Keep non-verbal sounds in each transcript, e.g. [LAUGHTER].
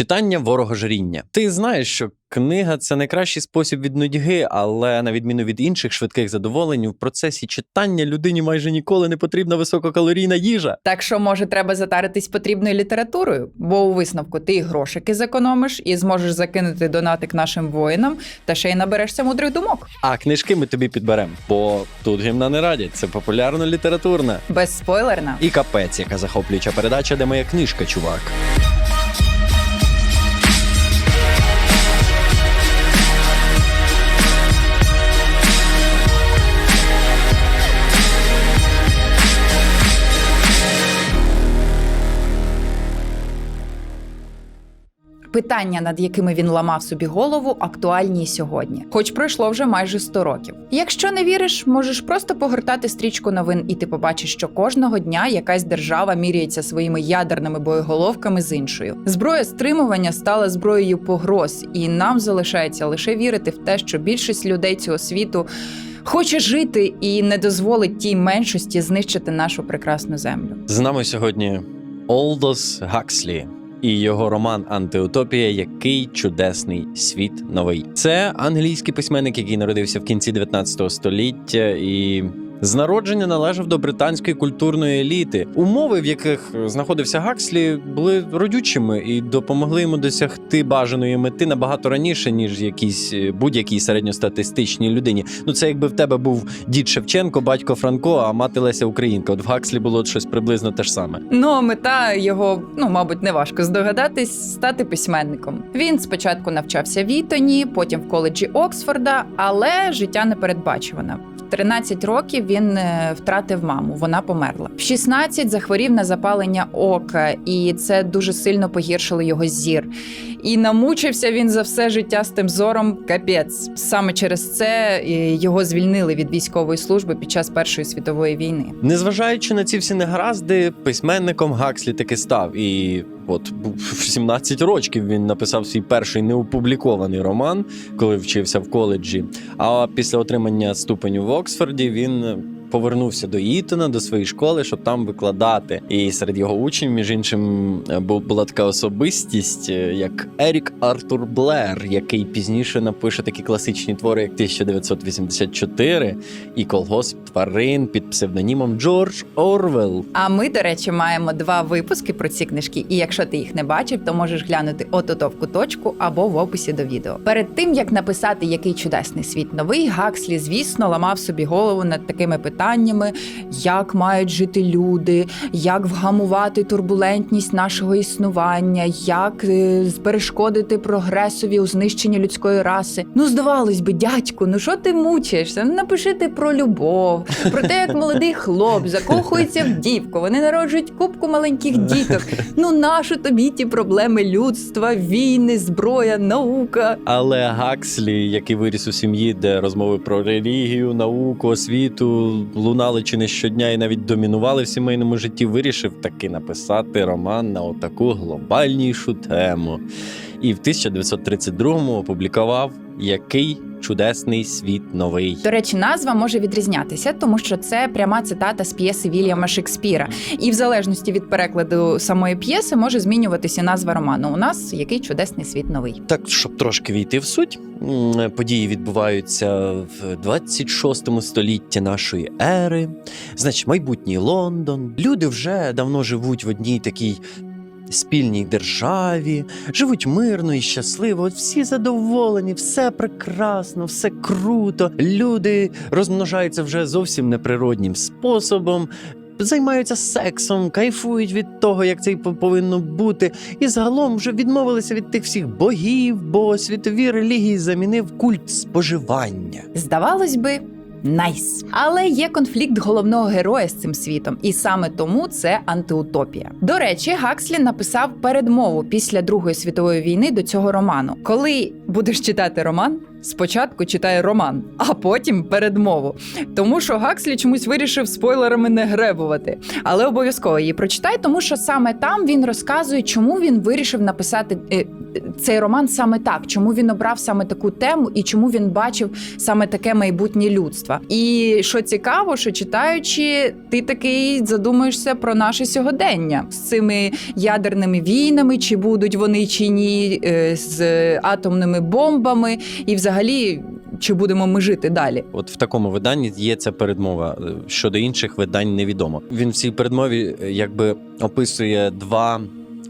Читання ворогожріння. Ти знаєш, що книга це найкращий спосіб від нудьги, але на відміну від інших швидких задоволень, в процесі читання людині майже ніколи не потрібна висококалорійна їжа. Так що, може, треба затаритись потрібною літературою, бо у висновку ти і грошики зекономиш, і зможеш закинути донатик нашим воїнам, та ще й наберешся мудрих думок. А книжки ми тобі підберемо, бо тут гімна не радять. Це популярно літературна. Безспойлерна. І капець, яка захоплююча передача, де моя книжка, чувак. Питання, над якими він ламав собі голову, актуальні й сьогодні, хоч пройшло вже майже 100 років. Якщо не віриш, можеш просто погортати стрічку новин, і ти побачиш, що кожного дня якась держава міряється своїми ядерними боєголовками з іншою. Зброя стримування стала зброєю погроз, і нам залишається лише вірити в те, що більшість людей цього світу. Хоче жити і не дозволить тій меншості знищити нашу прекрасну землю. З нами сьогодні Олдос Гакслі і його роман Антиутопія, який чудесний світ новий. Це англійський письменник, який народився в кінці 19 століття і. З народження належав до британської культурної еліти. Умови, в яких знаходився Гакслі, були родючими і допомогли йому досягти бажаної мети набагато раніше, ніж якійсь е, будь-якій середньостатистичній людині. Ну це якби в тебе був дід Шевченко, батько Франко, а мати Леся Українка. От в Гакслі було щось приблизно те ж саме. Ну, а мета його, ну мабуть, не важко здогадатись, стати письменником. Він спочатку навчався в Ітоні, потім в коледжі Оксфорда, але життя непередбачуване. В 13 років він е, втратив маму, вона померла. В 16 захворів на запалення ока, і це дуже сильно погіршило його зір. І намучився він за все життя з тим зором. Капець. Саме через це е, його звільнили від військової служби під час Першої світової війни. Незважаючи на ці всі негаразди, письменником Гакслі таки став. І от в 17 років він написав свій перший неопублікований роман, коли вчився в коледжі. А після отримання ступеню в Оксфорді він. Повернувся до Ітона, до своєї школи, щоб там викладати. І серед його учнів, між іншим, бу- була така особистість, е, як Ерік Артур Блер, який пізніше напише такі класичні твори, як 1984 і колгосп тварин під псевдонімом Джордж Орвел. А ми, до речі, маємо два випуски про ці книжки. І якщо ти їх не бачив, то можеш глянути отото в куточку або в описі до відео. Перед тим як написати який чудесний світ новий, Гакслі, звісно, ламав собі голову над такими питаннями, як мають жити люди, як вгамувати турбулентність нашого існування, як е, перешкодити прогресові у знищенні людської раси. Ну, здавалось би, дядьку, ну що ти мучаєшся? Ну, напиши ти про любов, про те, як молодий хлоп закохується в дівку, вони народжують кубку маленьких діток. Ну нащо тобі ті проблеми людства, війни, зброя, наука? Але Гакслі, який виріс у сім'ї, де розмови про релігію, науку, освіту лунали чи не щодня і навіть домінували в сімейному житті, вирішив таки написати роман на отаку глобальнішу тему. І в 1932-му опублікував який чудесний світ новий. До речі, назва може відрізнятися, тому що це пряма цитата з п'єси Вільяма Шекспіра. І в залежності від перекладу самої п'єси може змінюватися назва роману. У нас який чудесний світ новий. Так, щоб трошки війти в суть, події відбуваються в 26 столітті нашої ери. Значить, майбутній Лондон. Люди вже давно живуть в одній такій. Спільній державі, живуть мирно і щасливо, от всі задоволені, все прекрасно, все круто. Люди розмножаються вже зовсім неприроднім способом, займаються сексом, кайфують від того, як це й по- повинно бути, і загалом вже відмовилися від тих всіх богів, бо світові релігії замінив культ споживання. Здавалось би. Найс, але є конфлікт головного героя з цим світом, і саме тому це антиутопія. До речі, Гакслі написав передмову після Другої світової війни до цього роману. Коли будеш читати роман, спочатку читай роман, а потім передмову. Тому що Гакслі чомусь вирішив спойлерами не гребувати. Але обов'язково її прочитай, тому що саме там він розказує, чому він вирішив написати. Цей роман саме так, чому він обрав саме таку тему і чому він бачив саме таке майбутнє людства. І що цікаво, що читаючи, ти такий задумуєшся про наше сьогодення з цими ядерними війнами, чи будуть вони чи ні, е, з атомними бомбами, і взагалі. Чи будемо ми жити далі? От в такому виданні є ця передмова. Е, Щодо інших видань невідомо. Він в цій передмові е, якби описує два.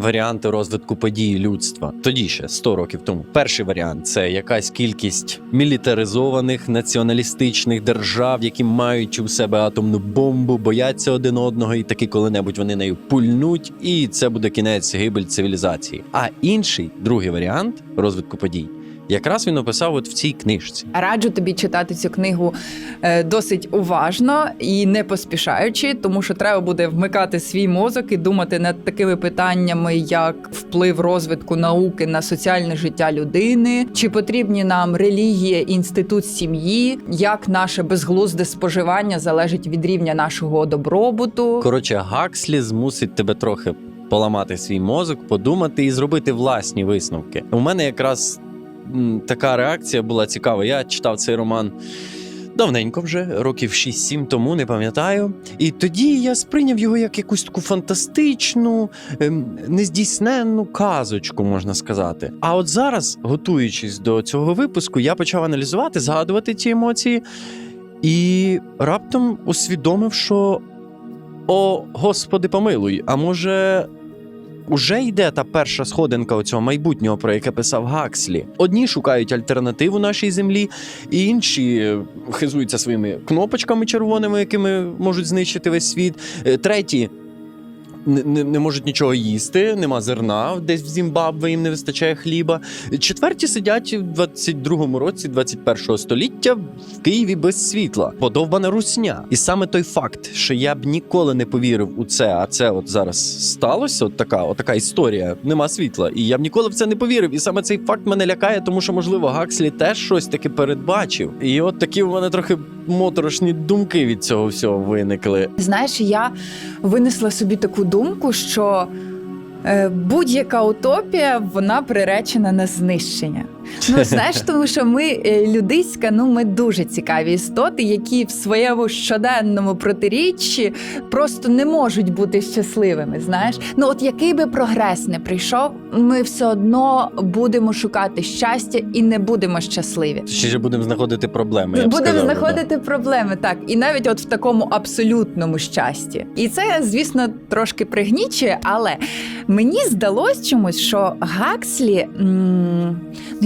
Варіанти розвитку подій людства тоді ще 100 років тому. Перший варіант це якась кількість мілітаризованих націоналістичних держав, які мають у себе атомну бомбу, бояться один одного, і таки коли-небудь вони нею пульнуть, і це буде кінець гибель цивілізації. А інший другий варіант розвитку подій, якраз він описав от в цій книжці. Раджу тобі читати цю книгу е, досить уважно і не поспішаючи, тому що треба буде вмикати свій мозок і думати над такими питаннями, як вплив розвитку науки на соціальне життя людини, чи потрібні нам релігія, інститут сім'ї, як наше безглузде споживання залежить від рівня нашого добробуту. Коротше, Гакслі змусить тебе трохи поламати свій мозок, подумати і зробити власні висновки. У мене якраз така реакція була цікава. Я читав цей роман. Давненько вже, років 6-7 тому, не пам'ятаю. І тоді я сприйняв його як якусь таку фантастичну, ем, нездійсненну казочку, можна сказати. А от зараз, готуючись до цього випуску, я почав аналізувати, згадувати ці емоції, і раптом усвідомив, що о, Господи, помилуй, а може. Уже йде та перша сходинка оцього майбутнього, про яке писав Гакслі. Одні шукають альтернативу нашій землі, і інші е, хизуються своїми кнопочками червоними, якими можуть знищити весь світ. Е, Треті не, не, можуть нічого їсти, нема зерна, десь в Зімбабве їм не вистачає хліба. Четверті сидять в 22-му році 21-го століття в Києві без світла, подовбана русня. І саме той факт, що я б ніколи не повірив у це, а це от зараз сталося. От така, от така історія, нема світла. І я б ніколи в це не повірив. І саме цей факт мене лякає, тому що можливо Гакслі теж щось таке передбачив. І от такі у мене трохи моторошні думки від цього всього виникли. Знаєш, я винесла собі таку думку, що е, будь-яка утопія вона приречена на знищення. Ну [LAUGHS] знаєш, тому що ми е, людиська, ну ми дуже цікаві істоти, які в своєму щоденному протиріччі просто не можуть бути щасливими. Знаєш, ну от який би прогрес не прийшов, ми все одно будемо шукати щастя і не будемо щасливі. Ще ж будемо знаходити проблеми. я б Будемо сказав, да. знаходити проблеми, так і навіть от в такому абсолютному щасті. І це, звісно, трошки пригнічує, але мені здалось чомусь, що Гакслі м,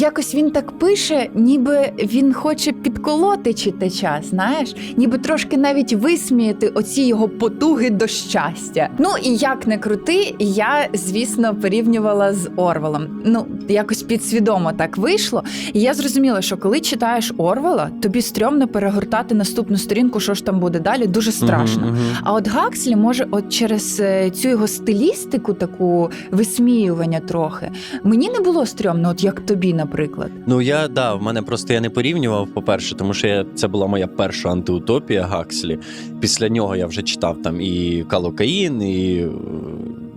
якось він так пише, ніби він хоче підколоти читача, знаєш, ніби трошки навіть висміяти оці його потуги до щастя. Ну і як не крути, я звісно порівнювала з Орвелом. Ну якось підсвідомо так вийшло. І я зрозуміла, що коли читаєш Орвела, тобі стрьомно перегортати наступну сторінку, що ж там буде далі, дуже страшно. Мгм, мгм. А от Гакслі може, от через е, цю його стилістику, таку висміювання трохи, мені не було стрьомно, от як тобі, наприклад. Ну я да, в мене просто я не порівнював, по-перше, тому що я, це була моя перша антиутопія Гакслі. Після нього я вже читав там і Калокаїн, і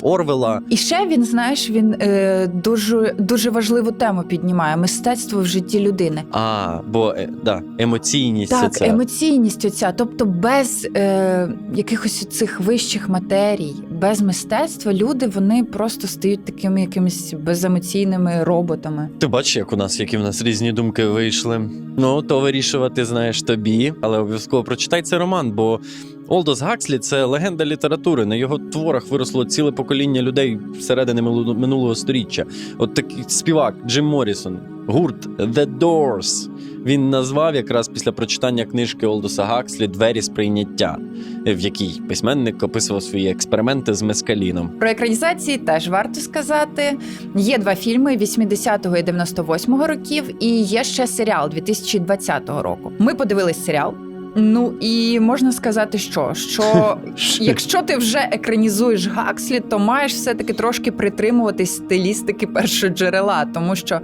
Орвела. І ще він, знаєш, він е, дуже дуже важливу тему піднімає мистецтво в житті людини. А, бо е, да, емоційність Так, це. емоційність оця, тобто без е, якихось цих вищих матерій, без мистецтва люди вони просто стають такими якимись беземоційними роботами. Ти бачиш, як у нас, які в нас різні думки вийшли. Ну, то вирішувати, знаєш, тобі, але обов'язково прочитай цей роман, бо Олдос Гакслі це легенда літератури. На його творах виросло ціле покоління людей всередини минулого, сторіччя. От такий співак Джим Моррісон, гурт The Doors. Він назвав якраз після прочитання книжки Олдоса Гакслі Двері сприйняття, в якій письменник описував свої експерименти з мескаліном. Про екранізації теж варто сказати. Є два фільми 80-го і 98-го років, і є ще серіал 2020 року. Ми подивились серіал. Ну і можна сказати, що, що [LAUGHS] якщо ти вже екранізуєш Гакслі, то маєш все таки трошки притримуватись стилістики першого джерела, тому що.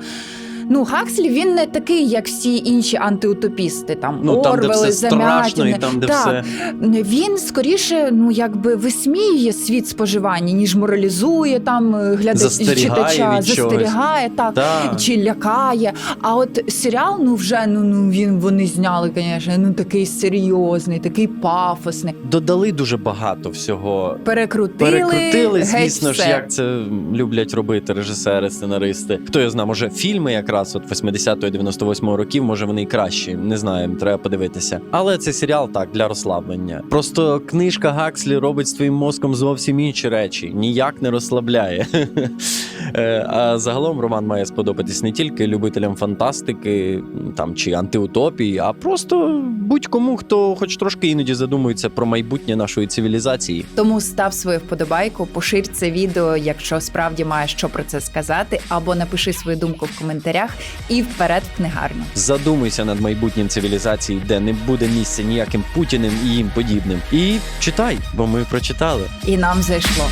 Ну, Гакслі він не такий, як всі інші антиутопісти. Там Ну там, де Орвели, все страшно, і там, де Так. все. Він скоріше, ну якби висміює світ споживання, ніж моралізує там е, глядач Застерігає читача, від застерігає так. Так. Чи лякає, а от серіал, ну вже ну, ну він вони зняли, звісно, ну такий серйозний, такий пафосний. Додали дуже багато всього. Перекрутили, Перекрутили, звісно ж, як це люблять робити режисери, сценаристи. Хто я знає, може фільми якраз от 80-98 років, може вони і кращі. Не знаю, треба подивитися. Але це серіал так для розслаблення. Просто книжка Гакслі робить з твоїм мозком зовсім інші речі, ніяк не розслабляє. [LAUGHS] Е, А загалом роман має сподобатись не тільки любителям фантастики там чи антиутопії, а просто будь-кому, хто хоч трошки іноді задумується про майбутнє нашої цивілізації. Тому став свою вподобайку, поширь це відео, якщо справді маєш що про це сказати, або напиши свою думку в коментарях і вперед в книгарню. Задумуйся над майбутнім цивілізації, де не буде місця ніяким путіним і їм подібним. І читай, бо ми прочитали. І нам зайшло.